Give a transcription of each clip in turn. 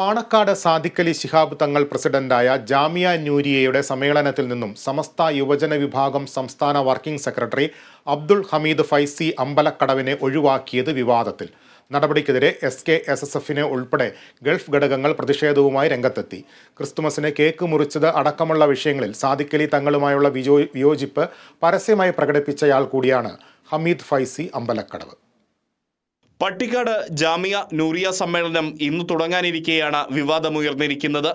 പാണക്കാട് സാദിഖലി ശിഹാബ് തങ്ങൾ പ്രസിഡന്റായ ജാമിയ ന്യൂരിയയുടെ സമ്മേളനത്തിൽ നിന്നും സമസ്ത യുവജന വിഭാഗം സംസ്ഥാന വർക്കിംഗ് സെക്രട്ടറി അബ്ദുൾ ഹമീദ് ഫൈസി അമ്പലക്കടവിനെ ഒഴിവാക്കിയത് വിവാദത്തിൽ. നടപടിക്കെതിരെ എസ് കെ എസ് എസ് എഫിനെ ഉൾപ്പെടെ ഗൾഫ് ഘടകങ്ങൾ പ്രതിഷേധവുമായി രംഗത്തെത്തി. ക്രിസ്തുമസിന് കേക്ക് മുറിച്ചത് അടക്കമുള്ള വിഷയങ്ങളിൽ സാദിഖലി തങ്ങളുമായുള്ള വിയോജിപ്പ് പരസ്യമായി പ്രകടിപ്പിച്ചയാൾ കൂടിയാണ് ഹമീദ് ഫൈസി അമ്പലക്കടവ്. പട്ടിക്കാട് ജാമിയ നൂറിയ സമ്മേളനം ഇന്ന് തുടങ്ങാനിരിക്കെയാണ് വിവാദമുയർന്നിരിക്കുന്നത്.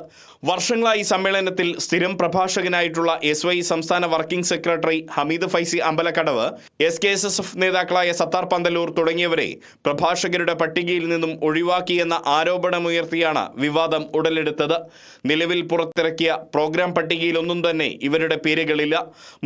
വർഷങ്ങളായി സമ്മേളനത്തിൽ സ്ഥിരം പ്രഭാഷകനായിട്ടുള്ള എസ് വൈ സംസ്ഥാന working secretary Hameed Faizy Ambalakkadavu S K S S F നേതാക്കളായ സത്താർ പന്തലൂർ തുടങ്ങിയവരെ പ്രഭാഷകരുടെ പട്ടികയിൽ നിന്നും ഒഴിവാക്കിയെന്ന ആരോപണമുയർത്തിയാണ് വിവാദം ഉടലെടുത്തത്. നിലവിൽ പുറത്തിറക്കിയ പ്രോഗ്രാം പട്ടികയിലൊന്നും തന്നെ ഇവരുടെ പേരുകളില്ല.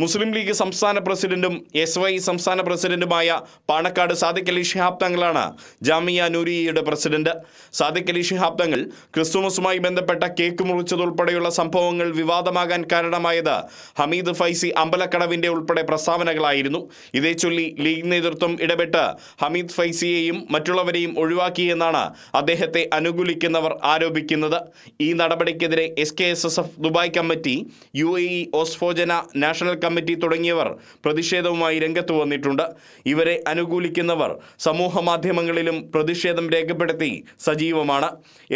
മുസ്ലിം ലീഗ് സംസ്ഥാന പ്രസിഡന്റും എസ് വൈ സംസ്ഥാന പ്രസിഡന്റുമായ പാണക്കാട് സാദിഖ് അലി ഷിഹാബ് തങ്ങളാണ് ജാമിയ നൂരിയയുടെ പ്രസിഡന്റ് സാദിഖ് അലി ഷിഹാബ് തങ്ങൾ ക്രിസ്തുമസുമായി ബന്ധപ്പെട്ട കേക്ക് മുറിച്ചതുൾപ്പെടെയുള്ള സംഭവങ്ങൾ വിവാദമാകാൻ കാരണമായത് ഹമീദ് ഫൈസി അമ്പലക്കടവിന്റെ ഉൾപ്പെടെ പ്രസ്താവനകളായിരുന്നു. ഇതേ ചൊല്ലി ലീഗ് നേതൃത്വം ഇടപെട്ട് ഹമീദ് ഫൈസിയെയും മറ്റുള്ളവരെയും ഒഴിവാക്കിയെന്നാണ് അദ്ദേഹത്തെ അനുകൂലിക്കുന്നവർ ആരോപിക്കുന്നത്. ഈ നടപടിക്കെതിരെ S K S S F Dubai committee U A E ഓസ്ഫോജന national committee തുടങ്ങിയവർ പ്രതിഷേധവുമായി രംഗത്ത് വന്നിട്ടുണ്ട്. ഇവരെ അനുകൂലിക്കുന്നവർ സമൂഹ മാധ്യമങ്ങളിലും പ്രതിഷേധം രേഖപ്പെടുത്തി സജീവമാണ്.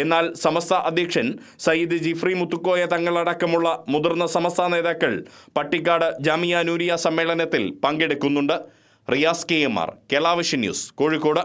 എന്നാൽ സമസ്ത അധ്യക്ഷൻ സയ്യിദ് ജിഫ്രി മുത്തുക്കോയ തങ്ങളടക്കമുള്ള മുതിർന്ന സമസ്ത നേതാക്കൾ പട്ടിക്കാട് ജാമിയ നൂരിയ സമ്മേളനത്തിൽ പങ്കെടുക്കുന്നുണ്ട്. റിയാസ് കെ എം ആർ കേലാവശ്യ ന്യൂസ് കോഴിക്കോട്.